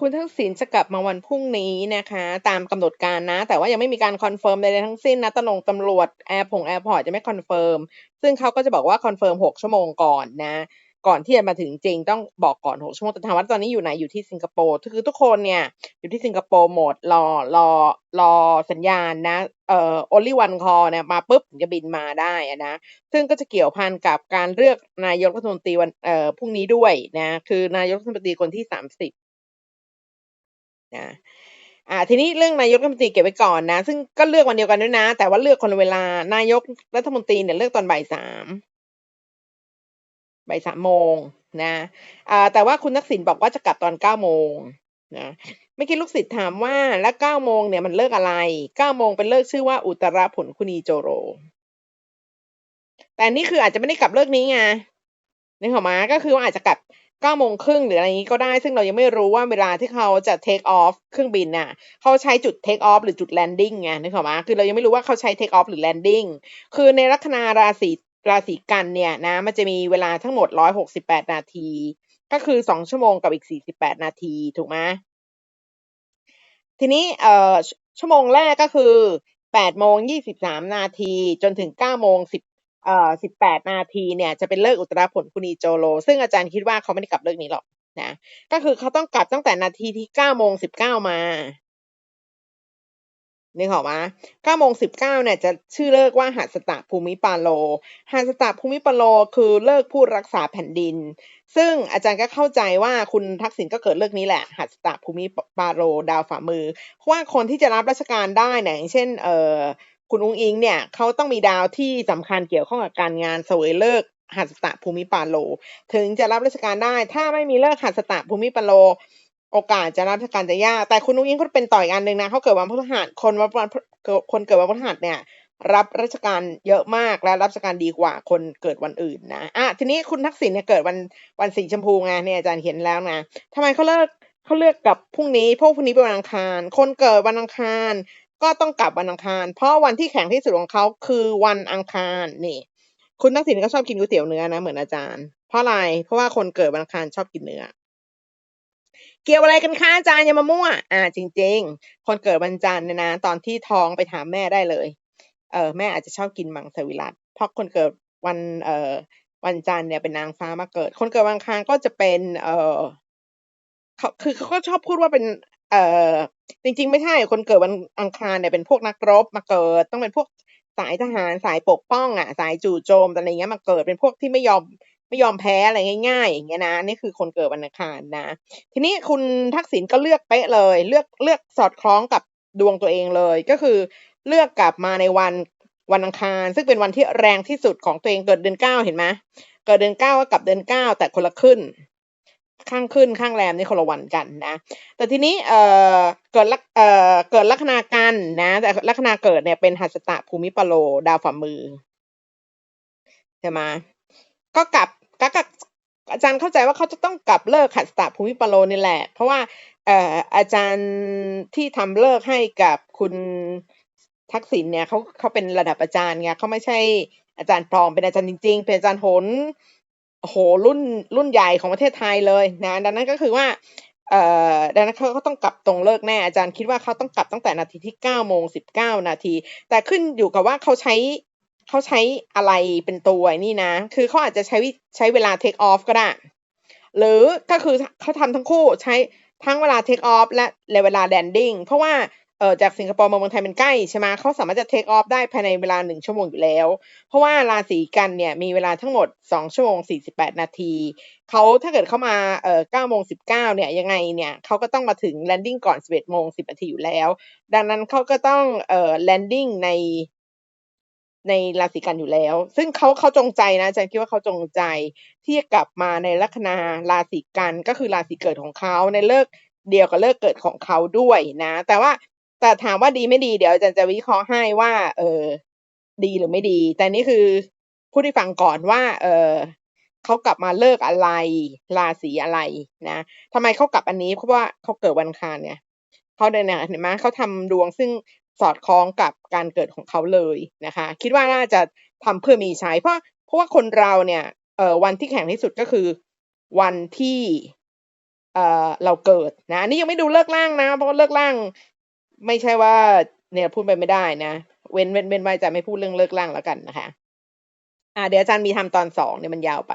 คุณทักษิณจะกลับมาวันพรุ่งนี้นะคะ ตามกำหนดการนะ แต่ว่ายังไม่มีการคอนเฟิร์มใดๆทั้งสิ้นนะตำรวจตำรวจแอร์พงแอร์พอร์ตจะไม่คอนเฟิร์มซึ่งเขาก็จะบอกว่าคอนเฟิร์มหกชั่วโมงก่อนนะ ก่อนที่จะมาถึงจริงต้องบอกก่อนหกชั่วโมงแต่ถามว่าตอนนี้อยู่ไหนอยู่ที่สิงคโปร์คือทุกคนเนี่ย อยู่ที่สิงคโปร์หมดรอรอรอสัญญาณนะเอ่อ only one call เนี่ยมาปุ๊บถึงจะบินมาได้นะซึ่งก็จะเกี่ยวพันกับการเลือกนายกรัฐมนตรีวันเอ่อพรุ่งนี้ด้วยนะคือนายกรัฐมนตรีคนที่สามสิบ นะอ่าทีนี้เรื่องนายกรัฐมนตรีเก็บไว้ก่อนนะ ซึ่งก็เลือกวันเดียวกันด้วยนะ แต่ว่าเลือกคนละเวลานายกรัฐมนตรีเนี่ยเลือกตอนบ่ายสามบ่ายสามโมงนะอ่าแต่ว่าคุณทักษิณบอกว่าจะกลับตอนเก้าโมงนะเมื่อกี้ลูกศิษย์ถามว่าแล้วเก้าโมงเนี่ยมันเลิกอะไรเก้าโมงเป็นเลิกชื่อว่าอุตรผลคุณีโจโร แต่นี่คืออาจจะไม่ได้กลับเลิกนี้ไงนึกออกมาก็คือว่าอาจจะกลับ ก้าโมงครึ่งหรืออะไรนี้ก็ได้ ซึ่งเรายังไม่รู้ว่าเวลาที่เขาจะ take off เครื่องบินน่ะเขาใช้จุด take off หรือจุด landing ไงนึกออกมาคือเรายังไม่รู้ว่าเขาใช้ take off หรือ landing คือในลัคนาราศีราศีกันเนี่ยนะมันจะมีเวลาทั้งหมดร้อยหกสิบแปดนาที ก็คือสองชั่วโมงกับอีกสี่สิบแปดนาทีถูกไหมทีนี้เอ่อชั่วโมงแรกก็คือแปดโมงยี่สิบสามนาทีจนถึงเก้าโมงสิบ เอ่อสิบแปดนาทีเนี่ยจะเป็นเลิกอุตราผลคุณีโจโล ซึ่งอาจารย์คิดว่าเขาไม่ได้กลับเลิกนี้หรอกนะก็คือเขาต้องกลับตั้งแต่นาทีที่เก้าโมงสิบเก้ามานึกออกไหมเก้าโมงสิบเนี่ยจะชื่อเลิกว่าหัสตะภูมิปาโลหัสตะภูมิปาโลคือเลิกผู้รักษาแผ่นดิน ซึ่งอาจารย์ก็เข้าใจว่าคุณทักษิณก็เกิดเลิกนี้แหละหัสตะภูมิปาโลดาวฝ่ามือเพราะว่าคนที่จะรับราชการได้เนี่ยอย่างเช่น เอ่อ คุณอุ้งอิงเนี่ยเขาต้องมีดาวที่สำคัญเกี่ยวข้องกับการงานเสวยเลิกหัสตะภูมิปาโล ถึงจะรับราชการได้ ถ้าไม่มีเลิกหัสตะภูมิปาโล โอกาสจะรับราชการจะยาก แต่คุณนุ้งอิงเขาเป็นต่อยอันหนึ่งนะเขาเกิดวันพฤหัสคนวันคนเกิดวันพฤหัสเนี่ย รับราชการเยอะมากและรับราชการดีกว่าคนเกิดวันอื่นนะอะทีนี้คุณทักษิณเนี่ยเกิดวันวันสีชมพูไงเนี่ยอาจารย์เห็นแล้วนะทำไมเขาเลิกเขาเลือกกับพรุ่งนี้เพราะพรุ่งนี้เป็นวันอังคาร คนเกิดวันอังคาร ก็ต้องกลับวันอังคาร เพราะวันที่แข็งที่สุดของเขาคือวันอังคารนี่ คุณทักษิณก็ชอบกินก๋วยเตี๋ยวเนื้อนะเหมือนอาจารย์ เพราะอะไรเพราะว่าคนเกิดวันอังคารชอบกินเนื้อเกี่ยวอะไรกันคะอาจารย์อย่ามามั่ว อ่า จริง ๆ คนเกิดวันจันทร์เนี่ยนะ ตอนที่ท้องไปถามแม่ได้เลย เออแม่อาจจะชอบกินมังสวิรัตเพราะคนเกิดวันเอ่อวันจันทร์เนี่ยเป็นนางฟ้ามาเกิด คนเกิดวันอังคารก็จะเป็น เอ่อเขาคือเขาก็ชอบพูดว่าเป็น เอ่อ จริง ๆ ไม่ใช่ คนเกิดวันอังคารเนี่ยเป็นพวกนักรบมาเกิด ต้องเป็นพวกสายทหาร สายปกป้องอะสายจู่โจมอะไรเงี้ยมาเกิด เป็นพวกที่ไม่ยอมไม่ยอมแพ้อะไรง่ายๆ อย่างเงี้ยนะ นี่คือคนเกิดวันอังคารนะ ทีนี้คุณทักษิณก็เลือกเป๊ะเลย เลือกเลือกสอดคล้องกับดวงตัวเองเลย ก็คือเลือกกลับมาในวันวันอังคาร ซึ่งเป็นวันที่แรงที่สุดของตัวเองเกิดเดือนเก้าเห็นไหมเกิดเดือนเก้าก็กลับเดือนเก้าแต่คนละขึ้น ข้างขึ้นข้างแรมนี่คนละวันกันนะ แต่ทีนี้เอ่อเกิดลักเอ่อเกิดลัคนากันนะ แต่ลัคนาเกิดเนี่ยเป็นหัสตะภูมิปโลดาวฝ่ามือใช่ไหมก็กลับก็กับอาจารย์เข้าใจว่าเขาจะต้องกลับเลิกขัสตาภูมิปโลนี่แหละ เพราะว่าเอ่ออาจารย์ที่ทำเลิกให้กับคุณทักษิณเนี่ยเขาเขาเป็นระดับอาจารย์ไงเขาไม่ใช่อาจารย์ปลอมเป็นอาจารย์จริง ๆ เป็นอาจารย์หน โหรุ่นรุ่นใหญ่ของประเทศไทยเลยนะดังนั้นก็คือว่าเอ่อดังนั้นเขาก็ต้องกลับตรงเลิกแน่อาจารย์คิดว่าเขาต้องกลับตั้งแต่นาทีที่เก้าโมงสิบเก้านาที แต่ขึ้นอยู่กับว่าเขาใช้เขาใช้อะไรเป็นตัวนี่นะ คือเขาอาจจะใช้ใช้เวลา take off ก็ได้ หรือก็คือเขาทำทั้งคู่ใช้ทั้งเวลา take off และเวลา landing เพราะว่า ออจากสิงคโปร์มาเมืองไทยมันใกล้ใช่ไหมเขาสามารถจะ take off ได้ภายในเวลาหนึ่งชั่วโมงอยู่แล้ว เพราะว่าราศีกันเนี่ยมีเวลาทั้งหมดสองชั่วโมงสี่สิบแปดนาทีเขาถ้าเกิดเข้ามาเอ่อเก้าโมงสิบเก้าเนี่ยยังไงเนี่ยเขาก็ต้องมาถึง landing ก่อนสิบเอ็ดโมงสิบนาทีอยู่แล้ว ดังนั้นเขาก็ต้องเอ่อ landing ในในราศีกันอยู่แล้ว ซึ่งเขาเขาจงใจนะอาจารย์คิดว่าเขาจงใจที่จะกลับมาในลัคนาราศีกันก็คือราศีเกิดของเขาในเลิกเดียวกับเลิกเกิดของเขาด้วยนะ แต่ว่า แต่ถามว่าดีไม่ดีเดี๋ยวอาจารย์จะวิเคราะห์ให้ว่า เออ ดีหรือไม่ดี แต่นี่คือพูดให้ฟังก่อนว่า เออเขากลับมาเลิกอะไร ราศีอะไรนะทำไมเขากลับอันนี้เพราะว่าเขาเกิดวันคารเนี่ยเขาเดินเนี่ยเห็นไหมเขาทำดวงซึ่งสอดคล้องกับการเกิดของเขาเลยนะคะ คิดว่าน่าจะทำเพื่อมีใช้เพราะเพราะว่าคนเราเนี่ยเอ่อวันที่แข็งที่สุดก็คือ วันที่เอ่อเราเกิดนะนนี้ยังไม่ดูเลิกล่างนะ เพราะเลิกล่าง ไม่ใช่ว่าเนี่ยพูดไปไม่ได้นะ เว้นเว้นเว้นไว้จะไม่พูดเรื่องเลิกล่างแล้วกันนะคะ อ่า เดี๋ยวอาจารย์มีทำตอนสองเนี่ยมันยาวไป